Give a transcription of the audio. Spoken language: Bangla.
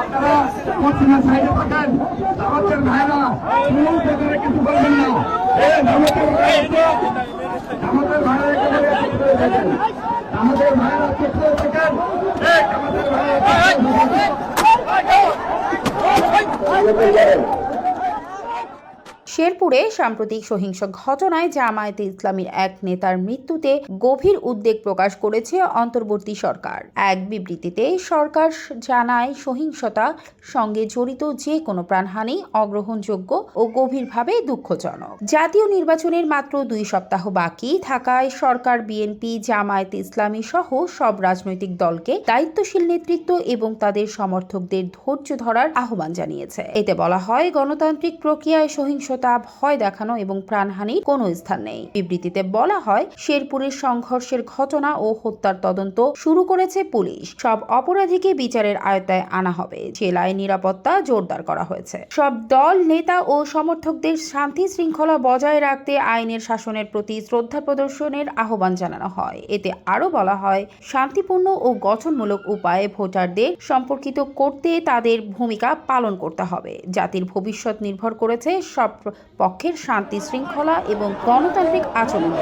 আপনারা পশ্চিমের সাইডে থাকেন আমাদের ভাইরা কেউ ভেতরে কিছু বলবেন না আমাদের ভাইরা আমাদের ভাইরা করে থাকেন। আমাদের ভাইরা চুপ করে থাকেন এই আমাদের ভাইরা চুপ করে থাকেন। শেরপুরে সাম্প্রতিক সহিংস ঘটনায় জামায়াতে ইসলামীর এক নেতার মৃত্যুতে গভীর উদ্বেগ প্রকাশ করেছে অন্তর্বর্তী সরকার। এক বিবৃতিতে সরকার জানায় সহিংসতা সঙ্গে জড়িত যে কোনো প্রাণহানি অগ্রহণযোগ্য ও গভীরভাবে দুঃখজনক। জাতীয় নির্বাচনের মাত্র দুই সপ্তাহ বাকি থাকায় সরকার, বিএনপি, জামায়াতে ইসলামী সহ সব রাজনৈতিক দলকে দায়িত্বশীল নেতৃত্ব এবং তাদের সমর্থকদের ধৈর্য ধরার আহ্বান জানিয়েছে। এতে বলা হয়, গণতান্ত্রিক প্রক্রিয়ায় সহিংসতা ভয় দেখানো এবং প্রাণহানির কোনো স্থান নেই। বিবৃতিতে বলা হয়, শেরপুরের সংঘর্ষের ঘটনা ও হত্যার তদন্ত শুরু করেছে পুলিশ। সব অপরাধীকে বিচারের আয়তায় আনা হবে। জেলায় নিরাপত্তা জোরদার করা হয়েছে। সব দল, নেতা ও সমর্থকদের শান্তি শৃঙ্খলা বজায় রাখতে আইনের শাসনের প্রতি শ্রদ্ধা প্রদর্শনের আহ্বান জানানো হয়। এতে আরও বলা হয়, শান্তিপূর্ণ ও গঠনমূলক উপায়ে ভোটারদের সম্পর্কিত করতে তাদের ভূমিকা পালন করতে হবে। জাতির ভবিষ্যৎ নির্ভর করেছে সব পক্ষের শান্তি শৃঙ্খলা এবং গণতান্ত্রিক আচরণ।